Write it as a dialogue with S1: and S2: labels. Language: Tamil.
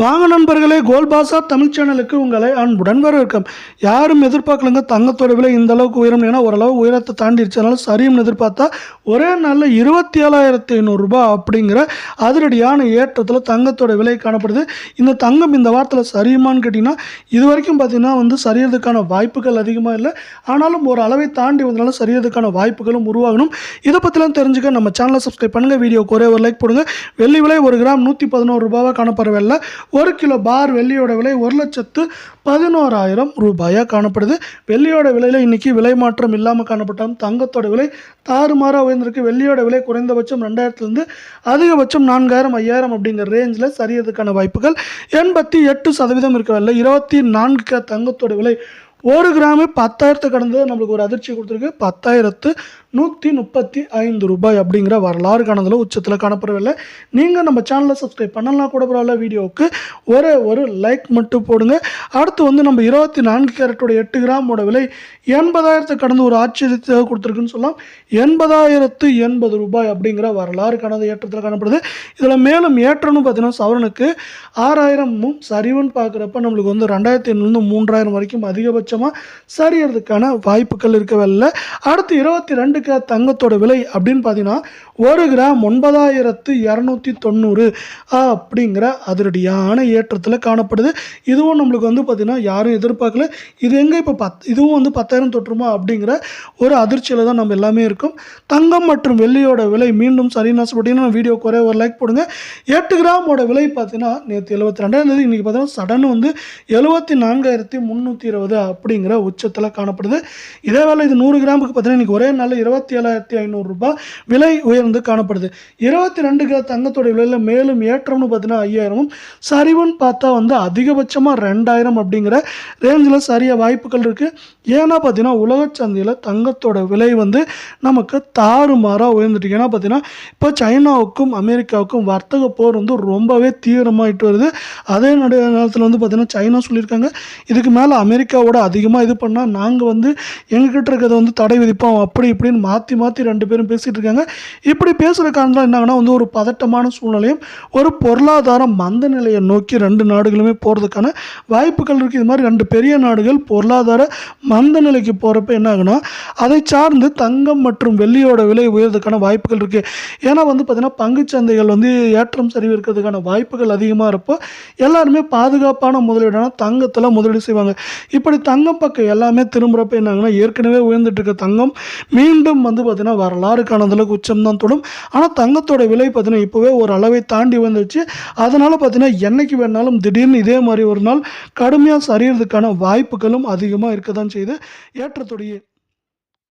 S1: வாங்க நண்பர்களே கோல்பாசா தமிழ் சேனலுக்கு உங்களை அன்புடன் வரவேற்கும். யாரும் எதிர்பார்க்கலங்க தங்கத்தோட விலை இந்த அளவுக்கு உயரும் ஏன்னா ஓரளவு உயரத்தை தாண்டிடுச்சனால சரியும்னு எதிர்பார்த்தா ஒரே நாளில் இருபத்தி ஏழாயிரத்தி ஐநூறுரூபா அப்படிங்கிற அதிரடியான ஏற்றத்தில் தங்கத்தோட விலை காணப்படுது. இந்த தங்கம் இந்த வாரத்தில் சரியுமான்னு கேட்டிங்கன்னா இது வரைக்கும் பார்த்தீங்கன்னா வந்து சரியறதுக்கான வாய்ப்புகள் அதிகமாக இல்லை. ஆனாலும் ஒரு அளவை தாண்டி வந்தனால சரியறதுக்கான வாய்ப்புகளும் உருவாகணும். இதை பற்றிலாம் தெரிஞ்சுக்க நம்ம சேனலை சப்ஸ்கிரைப் பண்ணுங்கள் வீடியோக்கு ஒரே ஒரு லைக் போடுங்க. வெள்ளி விலை ஒரு கிராம் நூற்றி பதினோரு ரூபாவாக காணப்படுற ஒரு கிலோ பார் வெள்ளியோட விலை ஒரு லட்சத்து பதினோராயிரம் ரூபாயாக காணப்படுது. வெள்ளியோட விலையில் இன்றைக்கி விலை மாற்றம் இல்லாமல் காணப்பட்டாலும் தங்கத்தோட விலை தாறுமாறாக உயர்ந்திருக்கு. வெள்ளியோட விலை குறைந்தபட்சம் ரெண்டாயிரத்துலேருந்து அதிகபட்சம் நான்காயிரம் ஐயாயிரம் அப்படிங்கிற ரேஞ்சில் சரியறதுக்கான வாய்ப்புகள் எண்பத்தி எட்டு சதவீதம் இருக்கவில்லை. இருபத்தி நான்கு தங்கத்தோட விலை ஒரு கிராமு பத்தாயிரத்து கடந்தது நம்மளுக்கு ஒரு அதிர்ச்சி கொடுத்துருக்கு. பத்தாயிரத்து நூற்றி முப்பத்தி ஐந்து ரூபாய் அப்படிங்கிற வரலாறு காணதில் உச்சத்தில் காணப்படவில்லை. நீங்கள் நம்ம சேனலை சப்ஸ்கிரைப் பண்ணலாம் கூட பரவாயில்ல வீடியோவுக்கு ஒரே ஒரு லைக் மட்டும் போடுங்க. அடுத்து வந்து நம்ம இருபத்தி நான்கு கேரட்டோட எட்டு கிராமோட விலை எண்பதாயிரத்து கடந்து ஒரு ஆச்சரியத்தை கொடுத்துருக்குன்னு சொல்லலாம். எண்பதாயிரத்து எண்பது ரூபாய் அப்படிங்கிற வரலாறு காணது ஏற்றத்தில் காணப்படுது. இதில் மேலும் ஏற்றம்னு பார்த்தீங்கன்னா சவரனுக்கு ஆறாயிரமும் சரிவுன்னு பார்க்குறப்ப நம்மளுக்கு வந்து ரெண்டாயிரத்தி ஐநூறுலேருந்து மூன்றாயிரம் வரைக்கும் அதிகபட்சமாக சரியறதுக்கான வாய்ப்புகள் இருக்கவில்லை அடுத்து இருபத்தி ரெண்டு தங்கத்தோட விலை அப்படின்னு பார்த்தீங்கன்னா ஒரு கிராம் ஒன்பதாயிரத்து இரநூத்தி தொண்ணூறு அப்படிங்கிற அதிரடியான ஏற்றத்தில் காணப்படுது. இதுவும் நம்மளுக்கு வந்து பார்த்திங்கன்னா யாரும் எதிர்பார்க்கல. இது எங்கே இப்போ பத் இதுவும் வந்து பத்தாயிரம் தொற்றுமா அப்படிங்கிற ஒரு அதிர்ச்சியில் தான் நம்ம எல்லாமே இருக்கும். தங்கம் மற்றும் வெள்ளியோட விலை மீண்டும் சரின்னு ஆசைப்பட்டீங்கன்னா வீடியோ குறைய ஒரு லைக் போடுங்க. எட்டு கிராமோட விலை பார்த்தீங்கன்னா நேற்று எழுபத்தி ரெண்டாயிரம் தேதி இன்றைக்கி பார்த்தீங்கன்னா சடன் வந்து எழுபத்தி நான்காயிரத்தி முந்நூற்றி இருபது அப்படிங்கிற உச்சத்தில் காணப்படுது. இதே வேலை இது நூறு கிராமுக்கு பார்த்தீங்கன்னா இன்றைக்கி ஒரே நாளில் இருபத்தி ஏழாயிரத்தி ஐநூறுரூபா விலை உயர் உயர்ந்து காணப்படுது. இருபத்தி ரெண்டு கிலோ தங்கத்தோட விலையில் மேலும் ஏற்றம்னு பார்த்தீங்கன்னா ஐயாயிரமும் சரிவுன்னு பார்த்தா வந்து அதிகபட்சமாக ரெண்டாயிரம் அப்படிங்கிற ரேஞ்சில் சரிய வாய்ப்புகள் இருக்குது ஏன்னா பார்த்தீங்கன்னா உலக சந்தையில் தங்கத்தோட விலை வந்து நமக்கு தாறுமாறாக உயர்ந்துட்டு ஏன்னா பார்த்தீங்கன்னா இப்போ சைனாவுக்கும் அமெரிக்காவுக்கும் வர்த்தக போர் வந்து ரொம்பவே தீவிரமாகிட்டு வருது. அதே நேரத்தில் வந்து பார்த்தீங்கன்னா சைனா சொல்லியிருக்காங்க இதுக்கு மேலே அமெரிக்காவோட அதிகமாக இது பண்ணால் நாங்கள் வந்து எங்ககிட்ட இருக்கிறத வந்து தடை விதிப்போம் அப்படி இப்படின்னு மாற்றி மாற்றி ரெண்டு பேரும் பேசிகிட்டு இருக்காங்க. இப்படி பேசுகிற காரணம் என்னாங்கன்னா வந்து ஒரு பதட்டமான சூழ்நிலையும் ஒரு பொருளாதார மந்த நிலையை நோக்கி ரெண்டு நாடுகளுமே போகிறதுக்கான வாய்ப்புகள் இருக்குது இது மாதிரி ரெண்டு பெரிய நாடுகள் பொருளாதார மந்த நிலைக்கு போகிறப்ப என்ன ஆகுனா அதை சார்ந்து தங்கம் மற்றும் வெள்ளியோட விலை உயர்றதுக்கான வாய்ப்புகள் இருக்குது ஏன்னா வந்து பார்த்திங்கன்னா பங்குச்சந்தைகள் வந்து ஏற்றம் சரிவு இருக்கிறதுக்கான வாய்ப்புகள் அதிகமாக இருப்போ எல்லாருமே பாதுகாப்பான முதலீடான தங்கத்தில் முதலீடு செய்வாங்க. இப்படி தங்கம் பக்கம் எல்லாமே திரும்புகிறப்ப என்னாங்கன்னா ஏற்கனவே உயர்ந்துட்டு இருக்க தங்கம் மீண்டும் வந்து பார்த்திங்கன்னா வரலாறு காணதில் உச்சம் தான் தொடும். ஆனால் தங்கத்தோட விலை பார்த்திங்கன்னா இப்போவே ஒரு அளவை தாண்டி வந்துச்சு அதனால் பார்த்திங்கன்னா என்றைக்கு வேணாலும் திடீர்னு இதே மாதிரி ஒரு நாள் கடுமையாக சரியறதுக்கான வாய்ப்புகளும் அதிகமாக இருக்க தான் செய்யுது ஏற்றத்துடைய